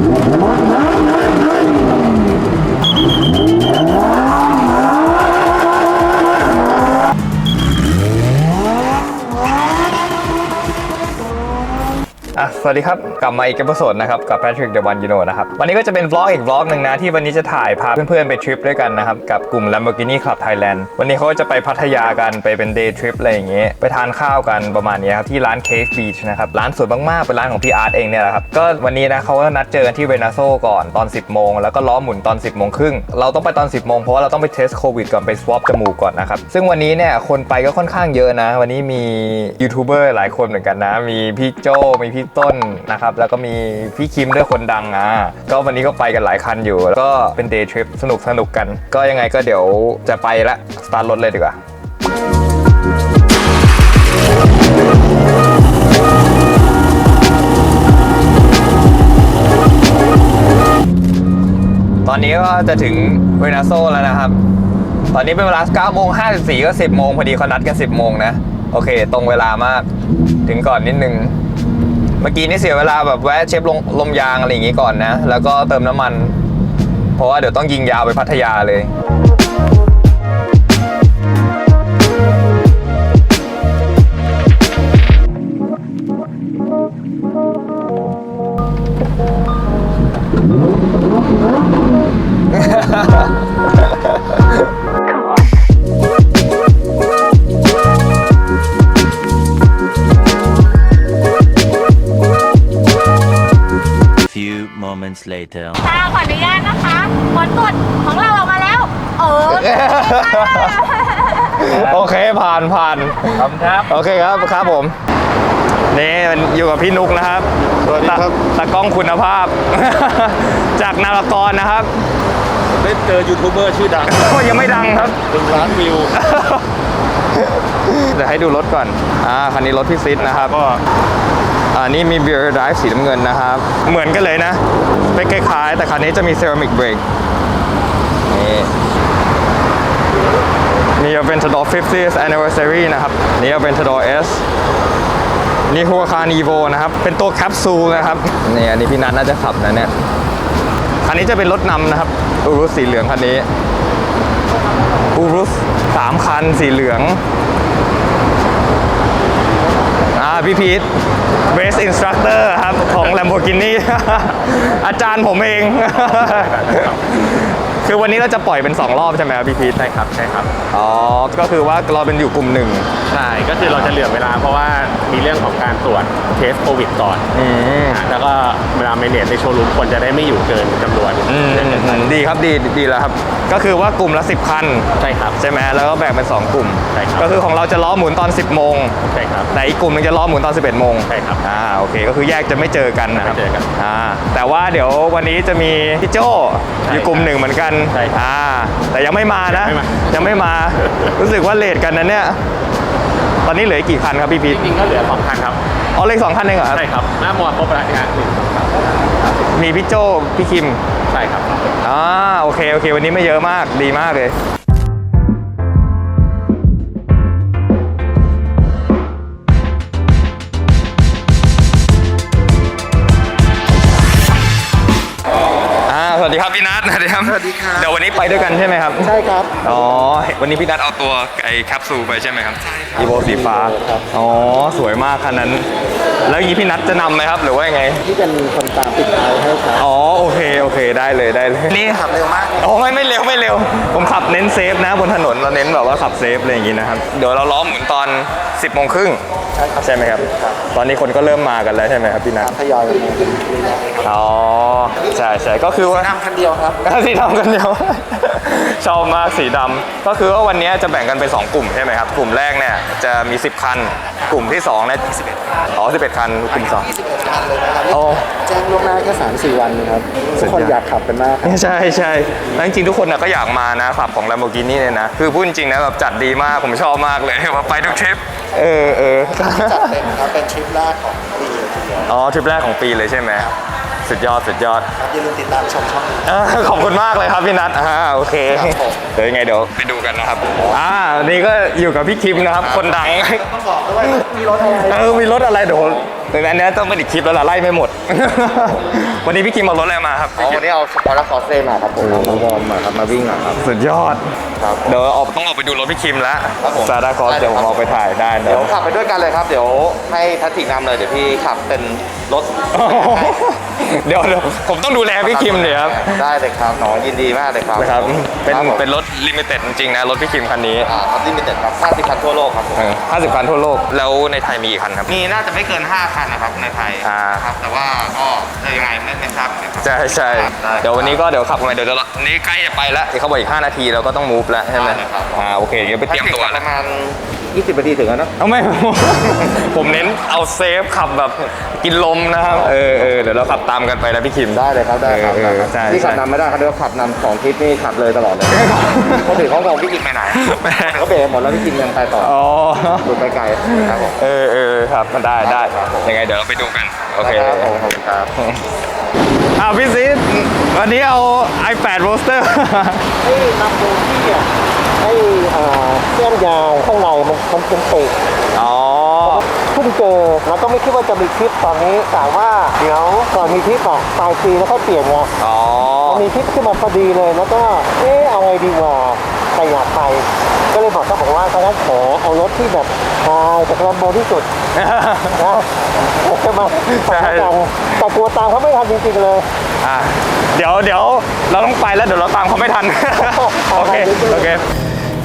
Come on now. สวัสดีครับ กลับมาอีกเอพิโซดนะครับ กับ Patrick The One You Know นะครับ วันนี้ก็จะเป็นวล็อกอีกวล็อกหนึ่งนะ ที่วันนี้จะถ่ายพาเพื่อนๆ ไปทริปด้วยกันนะครับ กับกลุ่ม Lamborghini Club Thailand วันนี้เขาจะไปพัทยากันไปเป็น day trip อะไรอย่างเงี้ยไปทานข้าวกันประมาณนี้ครับ ที่ร้าน Cave Beach นะครับ ร้านสวยมากๆ เป็นร้านของพี่อาร์ตเองเนี่ยแหละครับก็วันนี้นะเขาก็นัดเจอกันที่เวนาโซก่อนตอน 10โมงแล้วก็ล้อหมุนตอน 10โมงครึ่งเราต้องไปตอน 10โมงเพราะว่าเราต้องไปเทสโควิดก่อนไป swab จมูกก่อนนะครับซึ่งวันนี้เนี่ยคนไปก็ค่อนข้างเยอะนะ วันนี้มียูทูบเบอร์หลายคนเหมือนกันนะ มีพี่โจมีพี่ต้นนะครับแล้วก็มีพี่คิมด้วยคนดังอะก็วันนี้ก็ไปกันหลายคันอยู่ แล้วก็เป็นเดย์ทริปสนุกสนุกกัน ก็ยังไงก็เดี๋ยวจะไปละสตาร์ทรถเลยดีกว่าตอนนี้ก็จะถึงเวนาโซแล้วนะครับ ตอนนี้เป็นเวลา9โมง54 ก็ 10 โมงพอดีเขานัดกัน 10 โมงนะ โอเค ตรงเวลามาก ถึงก่อนนิดนึง เมื่อกี้นี่เสียเวลาแบบแวะเช็คลมลมยางอะไรอย่างงี้ก่อนนะ แล้วก็เติมน้ำมัน เพราะว่าเดี๋ยวต้องยิงยาวไปพัทยาเลย ผ่านครับครับ โอเคครับครับผม นี่มันอยู่กับพี่นุกนะครับสวัสดีครับ ตาตากล้องคุณภาพ จากนารากรนะครับได้เจอยูทูบเบอร์ชื่อดังก็ยังไม่ดังครับหนึ่งล้านวิวเดี๋ยวให้ดูรถก่อน อ่า คันนี้รถพี่ซิดนะครับก็อ่า นี่มี Beer Drive สีน้ำเงินนะครับ เหมือนกันเลยนะไม่คล้ายๆ แต่คันนี้จะมี Ceramic Brake นี่ นี่ Aventador 50th Anniversary นะครับ นี่ Aventador S นี่ h u คา n Evo นะครับ เป็นตัวแคปซูลนะครับนี่อันนี้พี่นัทน่าจะขับนะเนี่ยคันนี้จะเป็นรถนำนะครับอูรุสสีเหลืองคันนี้อูรุสสามคันสีเหลืองอ่าพี่พีท Race Instructor ครับ ของ Lamborghini อาจารย์ผมเอง คือวันนี้เราจะปล่อยเป็น 2 รอบใช่ไหมครับพี่พีทใช่ครับใช่ครับ อ๋อ ก็คือว่าเราเป็นอยู่กลุ่มหนึ่ง ใช่ก็คือเราจะเหลือเวลาเพราะว่ามีเรื่องของการตรวจเทสโควิดก่อนอืมแล้วก็เวลาเมเนจในโชว์รูมคนจะได้ไม่อยู่เกินจำนวนอืมเกินเกินไปดีครับดีดีแล้วครับ ก็คือว่ากลุ่มละ 10 คัน ใช่ครับ ใช่ไหมแล้วก็แบ่งเป็น 2 กลุ่ม ใช่ครับ ก็คือของเราจะล้อหมุนตอน 10 โมง ใช่ครับ แต่อีกกลุ่มหนึงจะล้อหมุนตอน 11 โมงใช่ครับ อ่าโอเค ก็คือแยกจะไม่เจอกันนะครับไม่เจอกันอ่าแต่ว่าเดี๋ยววันนี้จะมีพี่โจใช่อยู่กลุ่มหนึ่งเหมือนกันใช่ครับอ่าแต่ยังไม่มานะยังไม่มายังไม่มา รู้สึกว่าเลทกันนะเนี่ย ตอนนี้เหลืออีกกี่คันครับพี่พีทจริงๆก็เหลือสองคันครับอ๋อเหลืออกสองคันเองเหรอครับ ใช่ครับหน้ามัวครบแล้วนะฮะหนึ่งสองสามมีพี่โจพี่คิม ใช่ครับ อ่าโอเค โอเค วันนี้ไม่เยอะมากดีมากเลย ครับพี่นัทสวัสดีครับสวัสดีครับ เดี๋ยววันนี้ไปด้วยกันใช่ไหมครับ ใช่ครับ อ๋อ วันนี้พี่นัทเอาตัวไอ้แคปซูลไปใช่ไหมครับ ใช่ครับอีโบสีฟ้าครับอ๋อ สวยมากคันนั้น แล้วอย่างนี้พี่นัทจะนำไหมครับหรือว่ายังไง ที่เป็นคนตามปิดท้ายให้ครับ อ๋อ โอเค โอเค ได้เลยได้เลย นี่ขับเร็วมากเลยโอ้ไม่ไม่เร็วไม่เร็ว ผมขับเน้นเซฟนะบนถนนเราเน้นแบบว่าขับเซฟอะไรอย่างงี้นะครับ เดี๋ยวเราล้อหมุนตอน 10โมงครึ่งใช่ครับใช่ไหมครับ ตอนนี้คนก็เริ่มมากันแล้วใช่ไหมครับพี่นัทตามทยอยกันมาเป็นเรื่อยอ๋อ ใช่ใช่ก็คือว่าๆนำคันเดียวครับ สีดำกันเดียว ชอบมากสีดำก็คือว่าวันนี้จะแบ่งกันเป็น 2 กลุ่มใช่ไหมครับ กลุ่มแรกเนี่ยจะมี 10 คัน กลุ่มที่2เนี่ย11อ๋อ11 คัน กลุ่มสอง 21คันเลยนะครับโอ้ แจ้งล่วงหน้าแค่3 4 วันนะครับสุทุดกคนยอดอยากขับกันมากครับใช่ใช่แล้วจริงๆทุกคนนะก็อยากมานะขับของ Lamborghini เนี่ยนะ คือพูดจริงๆนะแบบจัดดีมาก ผมชอบมากเลย ว่าไปทุกทริป เออเออ จัดเต็มครับเป็นทริปแรกของปีเลยทีเดียว อ๋อทริปแรกของปีเลยใช่ไหม สุดยอดสุดยอดครับอย่าลืมติดตามชมช่องเออขอบคุณมากเลยครับพี่นัทอ่าโอเคครับผม เดี๋ยวยังไงเดี๋ยวไปดูกันนะครับอ่านี่ก็อยู่กับพี่คิมนะครับ คนดัง ต้องบอกด้วยว่ามีรถอะไร เออมีรถอะไรเดี๋ยว แต่อันนี้ต้องเป็นอีกคลิปแล้วล่ะไล่ไม่หมด วันนี้พี่คิมเอารถอะไรมาครับอ๋อวันนี้เอาสปอร์ตคอร์เซ่มาครับผมเอามาวอร์มมาครับมาวิ่งอะครับ สุดยอด ครับเดี๋ยวเอาต้องออกไปดูรถพี่คิมแล้วครับผมซาดาคอสได้เลยเดี๋ยวผมครับเอาไปถ่ายได้เดี๋ยวขับไปด้วยกันเลยครับ เดี๋ยวให้ทัศตินำเลยเดี๋ยวพี่ขับเป็นรถ เดี๋ยวเดี๋ยวผมต้องดูแลพี่คิมเดี๋ยวครับ ได้เลยครับหนอยินดีมากเลยครับนะครับเป็นครับผมเป็นรถลิมิเต็ดจริงๆนะรถพี่คิมคันนี้อ่าครับลิมิเต็ดครับ50คันทั่วโลกครับผมห้าสิบคันทั่วโลกแล้วในไทยมีกี่คันครับมีน่าจะไม่เกิน5คันนะครับในไทยอ่า ครับแต่ว่าก็จะยังไงไม่ไม่ทราบเหมือนกันครับ ใช่ใช่ครับได้เดี๋ยววันนี้ก็เดี๋ยวขับกันไปเดี๋ยวเรานี่ใกล้จะไปแล้วเดี๋ยวเขาบอกอีก 5 นาทีเราก็ต้องมูฟแล้วใช่ไหมได้เลยครับ อ่าโอเคเดี๋ยวไปเตรียมตัวปแล้วระมาณ 20นาทีถึงแล้วเนอะเอาไม่ ผมเน้นเอาเซฟขับแบบกินลมนะครับ เออเออเดี๋ยวเราขับตามกันไปนะพี่คิม ได้เลยครับได้ครับเออได้ครับใช่นี่ขับใช่ นำไม่ได้ครับเดี๋ยวขับนำสองทริปนี่ขับเลยตลอดเลยเขาถือเขางงพี่กินไปไหนเขาเบรกหมดแล้วพี่กินยังไปต่ออ๋อ หลุดไปไกลครับผม เออเออครับมันได้ได้ครับผมยังไงเดี๋ยวเราไปดูกัน โอเค ครับผมขอบคุณครับอ้าวพี่ซีดวันนี้เอา iPad Roaster ให้นำโดยที่เนี่ยให้ อ่าเส้นยางข้างในมันมันเป็นเศษอ๋อ เพิ่งเจอแล้วก็ไม่คิดว่าจะมีคลิปตอนนี้แต่ว่าเดี๋ยวก่อนมีคลิปอะปลายปีแล้วค่อยเปลี่ยนไงอ๋อพอมีคลิปขึ้นมาพอดีเลยแล้วก็เอ๊ะเอาไงดีวะแต่อยากไปก็เลยบอกเขาบอกว่าถ้างั้นขอเอารถที่แบบพายจากลำโบที่สุด นะจะมาใช่ตังแต่กลัวตามเขาไม่ทันจริงๆเลย อะเดี๋ยวเดี๋ยวเราต้องไปแล้วเดี๋ยวเราตามเขาไม่ทัน โอเค โอเค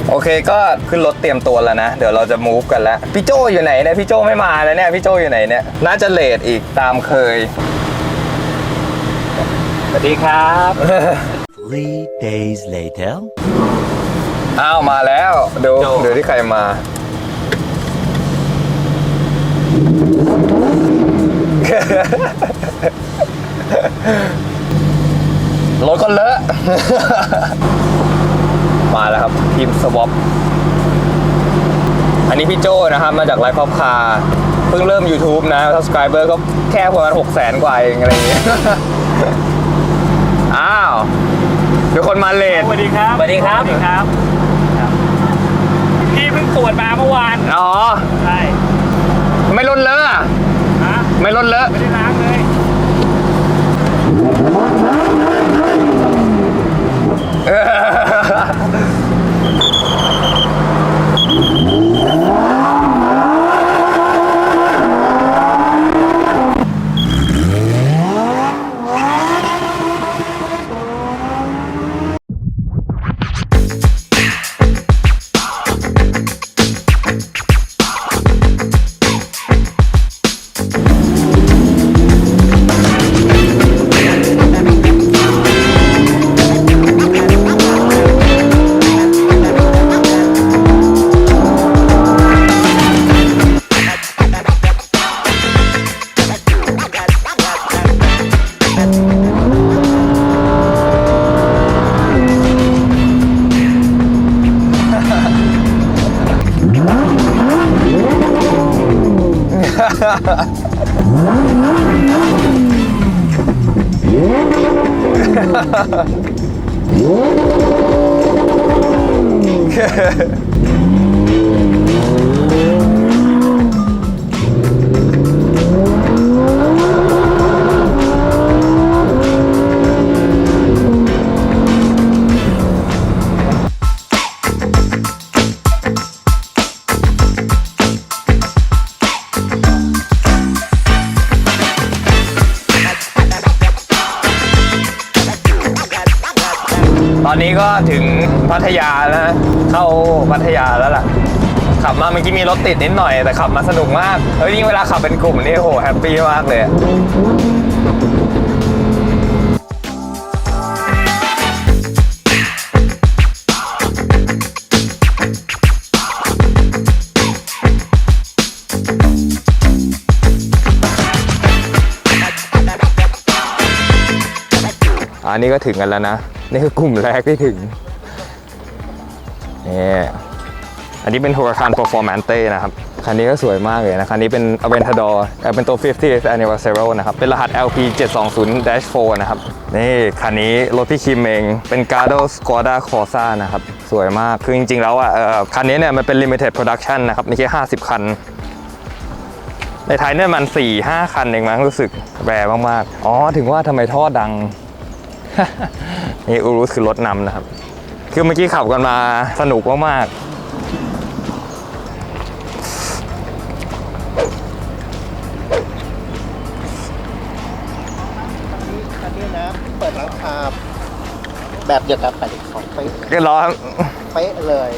โอเคก็ขึ้นรถเตรียมตัวแล้วนะ เดี๋ยวเราจะมูฟกันแล้ว พี่โจอยู่ไหนเนี่ยพี่โจไม่มาแล้วเนี่ยพี่โจอยู่ไหนเนี่ยน่าจะเลทอีกตามเคย สวัสดีครับ Three days later. อ้าวมาแล้วดูดูที่ใครมา รถก็เลอะ มาแล้วครับทีมสวอปอันนี้พี่โจนะครับ มาจากไลฟ์คอปคาเพิ่งเริ่ม YouTube นะ subscriber ก็แค่ประมาณ6 0 0 0 0กว่าเองอะไรอย่างเงี้ยอ้าวมีคนมาเลทสวัสดีครับสวัสดีครับสวัสดีครับ พี่เพิ่งตรวจมาเมื่อวาน อ๋อ ใช่ ไม่ลดเลอะอะฮะไม่ลดเลอะไม่ได้ล้างเลย ทยาแล้วนะเข้าพัทยาแล้วล่ะ ขับมาเมื่อกี้มีรถติดนิดหน่อยแต่ขับมาสนุกมากเฮ้ยยิ่งเวลาขับเป็นกลุ่มนี่โหแฮปปี้มากเลยอะอันนี้ก็ถึงกันแล้วนะ นี่คือกลุ่มแรกที่ถึง นี่อันนี้เป็น Huracan Performante นะครับ คันนี้ก็สวยมากเลยนะ คันนี้เป็น Aventador เอ่อเป็นตัว 50th Anniversary นะครับ เป็นรหัส LP 720-4 นะครับ นี่คันนี้รถพี่คิมเอง เป็น Gardo Skoda Corsa นะครับ สวยมาก คือจริง ๆ แล้วอะคันนี้เนี่ยมันเป็น Limited Production นะครับมีแค่50 คัน ในไทยเนี่ยมัน4ี่ห้าคันเองมั้งรู้สึกแบรมากๆ อ๋อ ถึงว่าทำไมท่อดัง นี่อูรุสคือรถนำนะครับ คือเมื่อกี้ขับกันมาสนุกมากอันนี้นะเปิดหลังคาแบบเดียวกับ82เป๊ะๆก็ล้อเป๊ะเลย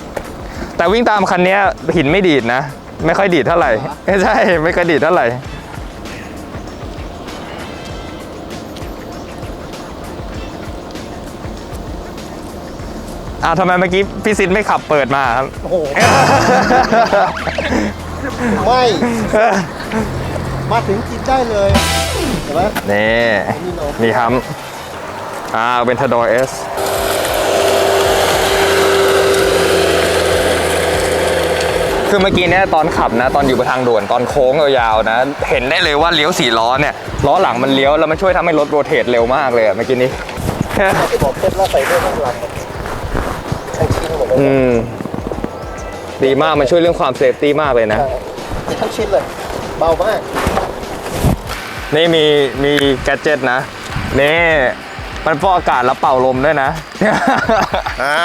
แต่วิ่งตามคันเนี้ยหินไม่ดีดนะ ไม่ค่อยดีดเท่าไหร่ใช่ไม่ค่อยดีดเท่าไหร่ อ้าวทำไมเมื่อกี้พี่ซินไม่ขับเปิดมาครับ โอ้โห ไม่ มาถึงกินได้เลยเห็นไหม นี่มีฮัมป์อ่าเวนทดอร์เอสคือเมื่อกี้เนี่ยตอนขับนะ ตอนอยู่บนทางด่วนตอนโค้งยาวๆนะ เห็นได้เลยว่าเลี้ยวสี่ล้อเนี่ยล้อหลังมันเลี้ยวแล้วมันช่วยทำให้รถโรเตทเร็วมากเลยอะเมื่อกี้นี้ที่บอกเคล็ดแล้วใส่ด้วยข้างหลังทั้งชิ้นหมดเลย อืมดีมากมันช่วยเรื่องความเซฟตี้มากเลยนะทั้งชิ้นเลย เบามาก นี่มีมีแกดเจ็ตนะ นี่ มันฟอกอากาศแล้วเป่าลมด้วยนะอ่า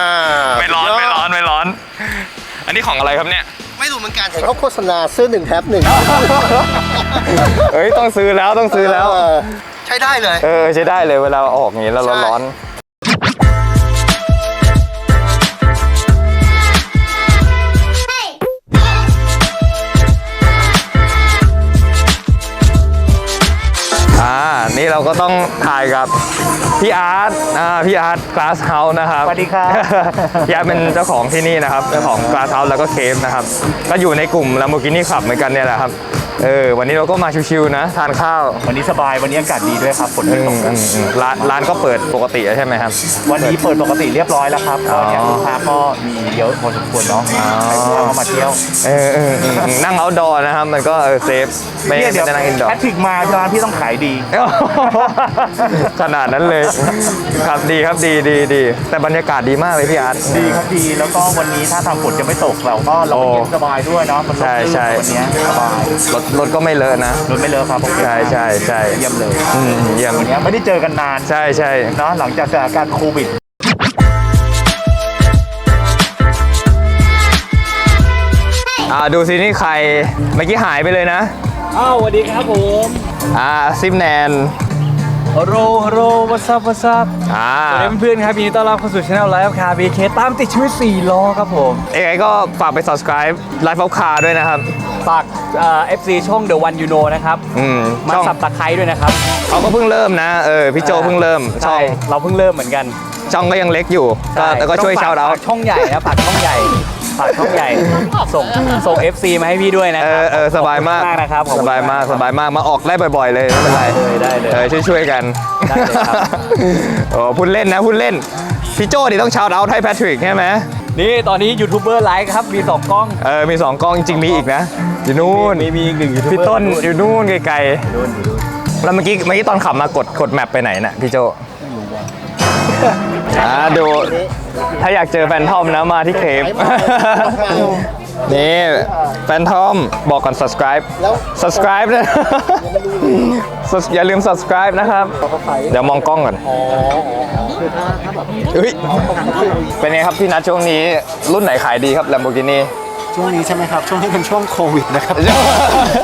ไม่ร้อนไม่ร้อนไม่ร้อน อันนี้ของอะไรครับเนี่ย ไม่รู้เหมือนกันเห็นเขาโฆษณาซื้อหนึ่งแถมหนึ่งเอ้ยต้องซื้อแล้วต้องซื้อแล้วเใช้ได้เลย เออใช้ได้เลยเวลาออกอย่างนี้แล้วใช่ร้อนๆ เราก็ต้องถ่ายกับพี่อาร์ตอ่าพี่อาร์ตกลาสเฮาส์นะครับสวัสดีครับ พี่อาร์ตเป็นเจ้าของที่นี่นะครับเจ้าของกลาสเฮาส์แล้วก็เคฟนะครับก็อยู่ในกลุ่ม Lamborghini Club เหมือนกันเนี่ยแหละครับ เออวันนี้เราก็มาชิวๆนะทานข้าววันนี้สบายวันนี้อากาศดีด้วยครับฝนอืไม่ตมกอืมอืมร้านร้านก็เปิดปกติใช่ไหมครับ วันนี้เปิดปกติเรียบร้อยแล้วครับอ๋ก็อเนี่ยลูกค้าก็มีเยอะพอสมควรเนาะอ๋อใครเข้ามาเที่ยวเออเออเออนั่งเอาดอนะครับ มันก็เออเซฟไม่เนี่ยไม่เดี๋ยวได้นั่งอินดอแพร์ทริกมาร้านพี่ต้องขายดี ขนาดนั้นเลยครับดีครับดีดีดีแต่บรรยากาศดีมากเลยพี่อาร์ตดีครับดีแล้วก็วันนี้ถ้าทางฝนจะไม่ตกเราก็เราก็โอ้เย็นสบายด้วยเนาะมันใช่ใช่วันนี้สบายรถรถก็ไม่เลอะนะ รถไม่เลอะครับโอเคใช่ใช่ใช่เยี่ยมเลยอืมเยี่ยมวันนี้ไม่ได้เจอกันนานใช่ใช่ เนาะหลังจากสถานการณ์โควิดอ่าดูสินี่ใครเมื่อกี้หายไปเลยนะ อ้าวสวัสดีครับผม อ่าซิมแนน โรโรวัส up วัส up อ่าสวัสดีเพื่อนๆครับยินดีต้อนรับเข้าสู่ช anel Live Car BK ตามติดชีวิต4ล้อครับผมยังไงก็ฝากไป subscribe Life of Car ด้วยนะครับ ฝากเอ่อ FC ช่อง The One You Know นะครับอืมมาช่องสับตะไคร้ด้วยนะครับเขาก็เพิ่งเริ่มนะเออพี่โจเพิ่งเริ่มช่ใช่องเราเพิ่งเริ่มเหมือนกัน ช่องก็ยังเล็กอยู่ก็ใแต่ก็ช่วยต้องชาวฝเราฝกช่องใหญ่นะฝากช่องใหญ่ ฝากช่องใหญ่ ส่งส่ง FC มาให้พี่ด้วยนะเอครัอเออสบายมากขอบคุณนะครับขอบสคุณบายมากสบายมากมาออกได้บ่อย ๆ เลยไม่เป็นไรได้เลยเอได้อเลย ช่วยๆกันได้เลยครับ โอ้พูดเล่นนะพูดเล่นพี่โจนี่ต้องชาวเอาให้แพทริกใช่ไหมนี่ตอนนี้ยูทูบเบอร์ไลฟ์ครับมี2กล้องเออมี2กล้องจริงๆมีอีกนะอยู่นู่นมีมีอีกหนึ่งยูทูบเบอร์พี่ต้นอยู่นู่นไกลๆแล้วเมื่อกี้เมื่อกี้ตอนขับมากดกดแมปไปไหนน่ะพี่โจ อ่าดู ถ้าอยากเจอแฟนทอมนะมาที่เคปนี่แฟนทอมบอกก่อน subscribe แล้ว subscribe นะ Sus- อย่าลืม subscribe นะครับ เดี๋ยวมองกล้องก่อนอ๋อคือถ้าถ้าแบบเฮ้ยเป็นไงครับพี่นัทช่วงนี้รุ่นไหนขายดีครับ Lamborghini ช่วงนี้ใช่ไหมครับ ช่วงนี้เป็นช่วงโควิดนะครับ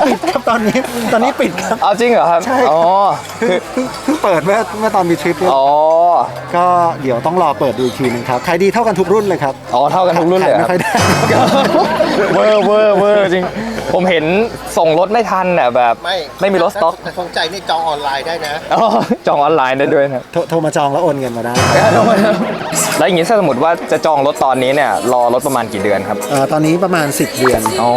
ปิดครับตอนนี้ ตอนนี้ปิดครับ เอาจริงเหรอครับใช่ครับ อ๋อเพิ่งเพิ่งเพิ่งเปิดเมื่อเมื่อตอนมีทริปเนี่ยอ๋อก็เดี๋ยวต้องรอเปิดดูอีกทีนึงครับขายดีเท่ากันทุกรุ่นเลยครับอ๋อเท่ากันทุกรุ่นเลยเหรอไม่ครับค่อยได้ เวอร์เวอร์เวอร์จริง ผมเห็นส่งรถไม่ทันน่ะแบบไม่ไม่มีรถสต็อกถ้าสนใจนี่จองออนไลน์ได้นะอ๋อจองออนไลน์ได้ด้วยนะโทรโทรมาจองแล้วโอนเงินมาได้แล้วอย่างนี้ถ้าสมมติว่าจะจองรถตอนนี้เนี่ยรอรถประมาณกี่เดือนครับเอ่อตอนนี้ประมาณ 10 เดือนอ๋อ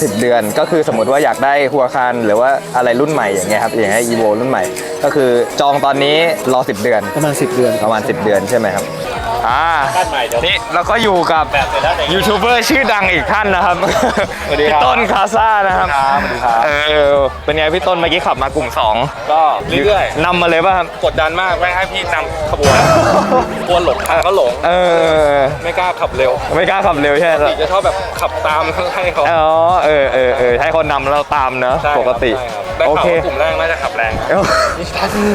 สิเดือนก็คือสมมติว่าอยากได้หัวคันหรือว่าอะไรรุ่นใหม่อย่างเงี้ยครับอย่างเงี้ย evo รุ่นใหม่ ก็คือจองตอนนี้รอ 10 เดือนประมาณ 10 เดือนประมาณ 10 เดือนใช่ไหมครับอ่านี่เราก็อยู่กับยูทูบเบอร์ชื่อดังอีกท่านนะครับนะครับสวัสดีครับพี่ต้นคาซ่านะครับครับสวัสดีครับ เออเป็นไงพี่ต้นเมื่อกี้ขับมากลุ่มสองก็เรื่อยนำมาเลยป่ะครับๆกดดันมากไม่ให้พี่นำขบวนกลัวหลงทางก็หลง เออ ไม่กล้าขับเร็ว ไม่กล้าขับเร็วใช่ไหมพี่จะชอบแบบขับตามให้เขาอ๋อเออเออเออให้คนนำแล้วเราตามเนอะใช่ครับปกติใช่ครับ ได้โอข่าวเค ว่ากลุ่มแรกน่าจะขับแรงเอ้า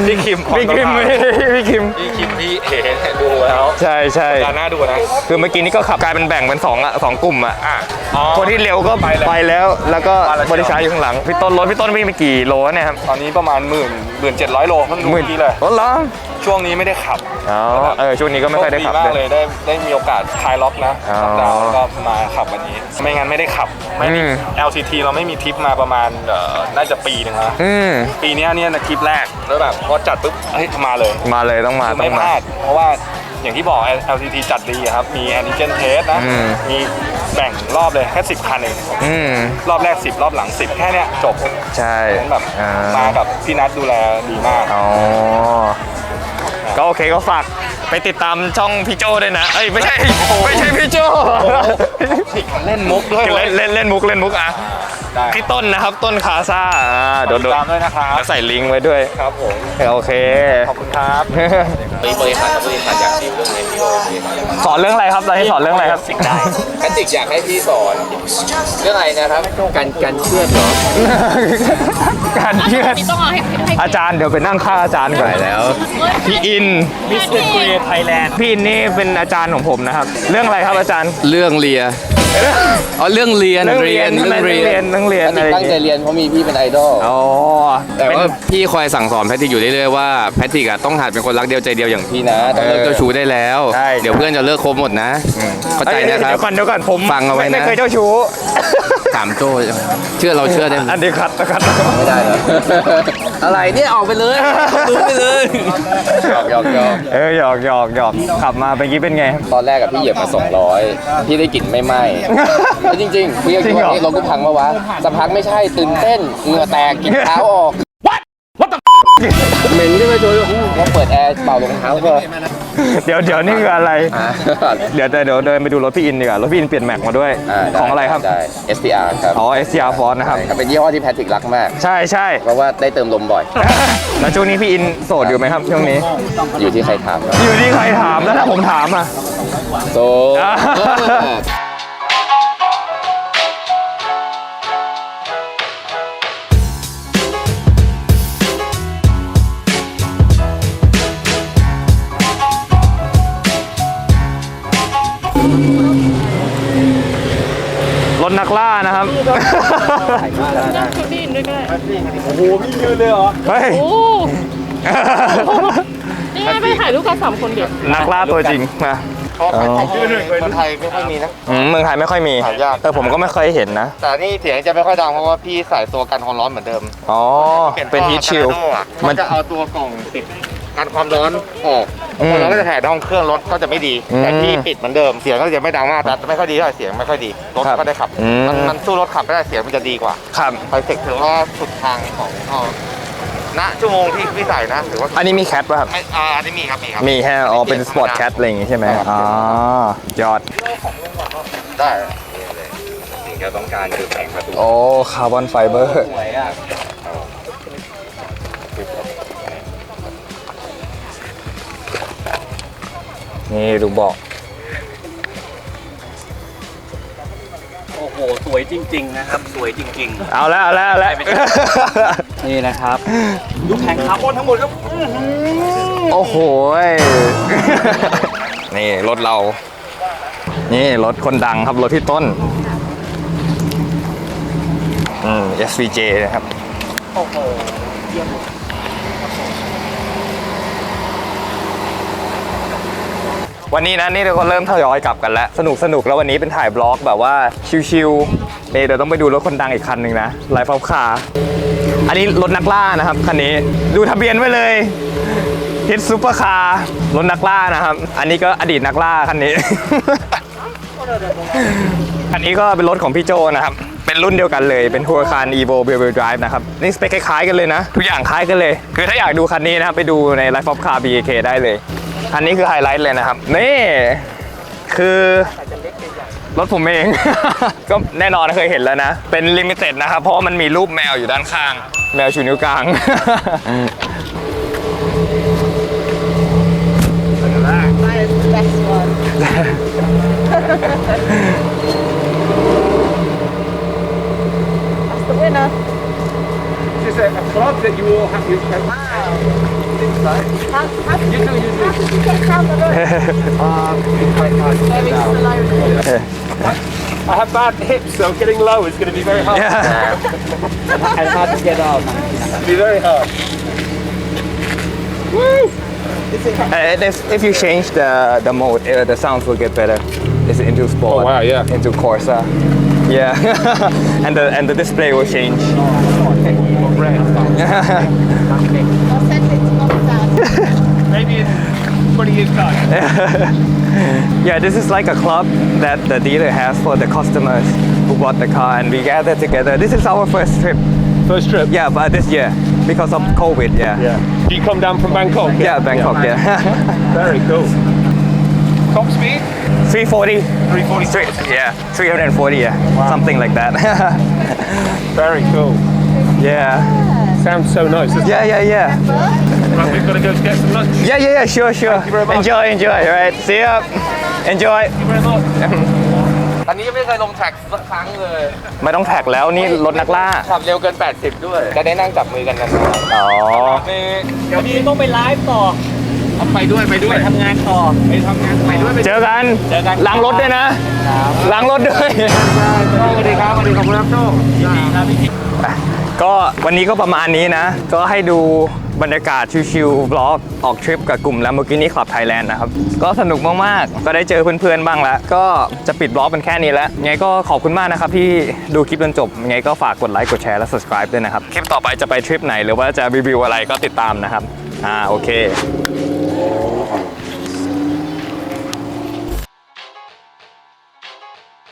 พี่คิมพี่คิมพี่คิม พี่คิมพี่เอ๋ดูแล้วใช่ใช่ตาหน้าดูนะคือเมื่อกี้นี้ก็ขับกลายเป็นแบ่งเป็นสองอะสองกลุ่มอะอะอ๋อ คนที่เร็วก็ไปแล้วไปแล้ว แล้วก็ไปแล้ว บริษัทอยู่ข้างหลังพี่ต้นรถพี่ต้นวิ่งไปกี่โลเนี่ยครับตอนนี้ประมาณหมื่นหมื่นเจ็ดร้อยโลเพิ่งดูเมื่อกี้เลยรถเหรอ ช่วงนี้ไม่ได้ขับอ๋อเออช่วงนี้ก็ไม่ค่อยได้ขับโชดีมากเลเลยยได้ได้มีโอกาสคลายล็อกนะอ๋อล็อกดาวน์แล้วก็มาขับวันนี้ ไม่งั้นไม่ได้ขับไม่มีอืม LCT เราไม่มีทริปมาประมาณเอ่อน่าจะปีหนึงแล้วอืมปีเนี้ยเนี่ยนะทริปแรกแล้วแบบพอจัดปุ๊บเฮ้ยมาเลย มาเลยต้องมาคือต้อไม่งพมา ลาด เพราะว่าอย่างที่บอก LCT จัดดีอะครับ มี antigen test นะ อืม มีแบ่งรอบเลยแค่10 คันเอง อืมรอบแรก 10 รอบหลัง 10 แค่เนี้ยจบใช่ฉะนั้นแบบอ่ามากับพี่นัทดูแลดีมาก อ๋อ ก็โอเคก็ฝากไปติดตามช่องพี่โจด้วยนะ เอ้ยไม่ใช่ไม่ใช่พี่โจเล่นมุกด้วยเล่นเล่นเล่นมุกเล่นมุกอะ ได้พี่ต้นนะครับต้นคาซ่าอ่าโดโดนนโดนตามด้วยนะครับแล้วใส่ลิงก์ไว้ด้วยครับผมโอเคขอบคุณครับบริษัทกับบริษัทอยากดีลเรื่องไหนพี่โอเคสอนเรื่องอะไรครับตอนนี้สอนเรื่องอะไรครับสิ่งได้แพทริกอยากให้พี่สอนเรื่องอะไรนะครับการการเชื่อดเหรอการเชื่อดนี่ต้องเอาให้ให้อาจารย์เดี๋ยวไปนั่งข้างอาจารย์ก่อนแล้วพี่อินมิสเตอร์เกรไทยแลนด์พี่อินนี่เป็นอาจารย์ของผมนะครับ เรื่องอะไรครับอาจารย์ เรื่องเรีย อ๋อเรื่องเรียนเรื่องเรียนเรื่องเรื่องเรีเรียยนนเรื่องเรียนแพทอะไรริกตั้งใจเรียนเพราะมีพี่เป็นไอดอล อ๋อแต่ว่าเป็น พี่คอยสั่งสอนแพทริกอยู่เรื่อยๆว่าแพทริกอะต้องหัดเป็นคนรักเดียวใจเดียวอย่างพี่นะต้องเลิกเจ้าชู้ได้แล้ว ใช่ เดี๋ยวเพื่อนจะเลิกคบหมดนะเข้าใจเอ้ยนะครับเดี๋ยวก่อนเดี๋ยวก่อนผมฟังเอาไว้นะไม่เคยเจ้าชู้ถามโจ้เชื่อเราเชื่อได้ไหมอันนี้คัดนะครับไม่ได้เหรออะไรเนี่ยออกไปเลยดูไปเลยหยอกหยอกหยอกเออหยอกหยอกหยอกขับมาเมื่อกี้เป็นไง ตอนแรกกับพี่เหยียบมา 200 พี่ได้กลิ่นไม่ไหม้แล้วจริงๆพี่ก็จริคิดงเหรอว่าเอ๊ะรถกูพังมาวะสักพักไม่ใช่ตื่นเต้นเหงื่อแตกกลิ่นเท้าออกเหม็นใช่ไหมโจยว่าเปิดแอร์เป่ารองเท้าก็ เดี๋ยวเดี๋ยวนี่คืออะไร อ่า เดี๋ยวเดี๋ยวเดินไปดูรถพี่อินดีกว่ารถพี่อินเปลี่ยนแม็กมาด้วยาด้ของอะไรครับ ได้ STR ครับอ๋อ SCR Force นะครับ ใช่ครับเป็นยี่ห้อที่แพทริกรักมาก ใช่ใช่เพราะว่าได้เติมลมบ่อย แล้วช่วงนี้พี่อินโสดอยู่ไหมครับช่วงนี้ อยู่ที่ใครถามครับอยู่ที่ใครถามแล้วถ้าผมถามอะ โซอ่า รถนักล่านะครับชุดดินด้วยก็ได้เฮ้ย โอ้นี่ไงไปถ่ายรูปกันสามคนเดียวนักล่าตัวจริงมาเพราะคนไทยคนไทยไม่ค่อยมีนะ อืมเมืองไทยไม่ค่อยมีหายาก เออผมก็ไม่ค่อยเห็นนะ แต่นี่เสียงจะไม่ค่อยดังเพราะว่าพี่ใส่ตัวกันความร้อนเหมือนเดิมอ๋อ เป็นฮีทชิลมัมันนจะเอาตัวกล่องติด กันความร้อนออกอืมความร้อนก็จะแผ่ท้องเครื่องรถก็จะไม่ดี อืมแต่พี่ปิดเหมือนเดิมเสียงก็จะไม่ดังมากแต่ไม่ค่อยดีเท่าไหร่เสียงไม่ค่อยดีรถครับก็ได้ขับอืม มันมันสู้รถขับไม่ได้เสียงมันจะดีกว่าครับ ไฟเทคถือว่าสุดทางของเขาณชั่วโมงที่พี่ใส่นะถือว่าอันนี้มีแคทป่ะครับ ไม่อ่าอันนี้มีครับมีครับ มีแค่อ๋อเป็นสปอร์ตแคทอะไรอย่างงี้ใช่ไหมอ๋อยอด ได้ สิ่งที่เราต้องการคือแผงประตูโอ้ คาร์บอนไฟเบอร์ สวยอะ นี่ดูเบอกโอ้โห สวยจริง ๆ นะครับ สวยจริง เอาแล้วเอาแล้วเอาแล้วๆนี่นะครับดูแผงคาร์บอนทั้งหมดครับโอ้โหย นี่ รถเรา นี่ รถคนดังครับ รถพี่ต้น อืม SVJ นะครับ วันนี้นะนี่เราก็เริ่มทยอยกลับกันแล้ว สนุกสนุกแล้ววันนี้เป็นถ่ายบล็อกแบบว่าชิวๆนี่เดี๋ยวต้องไปดูรถคนดังอีกคันหนึ่งนะไลฟ์ฟอฟคาอันนี้รถนักล่านะครับคันนี้ดูทะเบียนไว้เลยฮิตซูเปอร์คาร์รถนักล่านะครับ อันนี้ก็อดีตนักล่าคันนี้คันนี้ก็เป็นรถของพี่โจนะครับ เป็นรุ่นเดียวกันเลย เป็นทัวร์คาร Evo b e r b e r Drive นะครับ นี่สเปคคล้ายๆกันเลยนะ ทุกอย่างคล้ายกันเลย คือถ้าอยากดูคันนี้นะครับ ไปดูใน Life of Car BK ได้เลย คันนี้คือไฮไลท์เลยนะครับ นี่คือรถผมเอง ก็แน่นอนเคยเห็นแล้วนะ เป็นลิมิเต็ดนะครับ เพราะว่ามันมีรูปแมวอยู่ด้านข้าง แมวชูนิ้วกลาง I have bad hips, so getting low is going to be very hard. Yeah. and hard to get out be very hard. Uh, if, if you change the the mode, uh, the sounds will get better. It's into sport. Oh, wow, yeah. Into Corsa. Yeah, and the and the display will change. Maybe Yeah, this is like a club that the dealer has for the customers who bought the car, and we gather together. This is our first trip. First trip. Yeah, but this year because of COVID. Yeah. Yeah. Do you come down from Bangkok? Yeah, Bangkok. Yeah. Very cool. Top speed? 340. 340. Three, yeah, 340. Yeah, something like that. Very cool. yeah. Sounds so nice. doesn't it? Yeah, yeah, yeah. Right, we've got to go get some lunch. Yeah, yeah, yeah, sure, sure. you very much. Enjoy, enjoy. All right, see ya. Enjoy. Thank you very much. อันนี้ยังไม่เคยลงแท็กสักครั้งเลยไม่ต้องแท็กแล้วนี่รถนักล่า ขับเร็วเกิน 80 ด้วย จะได้นั่งจับมือกันนานอ๋อ เดี๋ยวนี้ต้องไปไลฟ์ต่อๆไปด้วยไปด้วยไปทำงานต่อไปทำงานไปด้วยไปเจอกันเจอกันล้างรถด้วยนะล้างรถด้วยสวัสดีครับสวัสดีขอบคุณครับโชคก็วันนี้ก็ประมาณนี้นะ ก็ให้ดู บรรยากาศชิวๆบล็อกออกทริปกับกลุ่ม Lamborghini Club Thailand นะครับ ก็สนุกมากๆ ก็ได้เจอเพื่อนๆ บ้างแล้ว ก็จะปิดบล็อกเป็นแค่นี้แล้วไงก็ขอบคุณมากนะครับที่ดูคลิปจนจบไงก็ฝากกดไลค์กดแชร์และ subscribe ด้วยนะครับ คลิปต่อไปจะไปทริปไหนหรือว่าจะรีวิวอะไรก็ติดตามนะครับ อ่าโอเค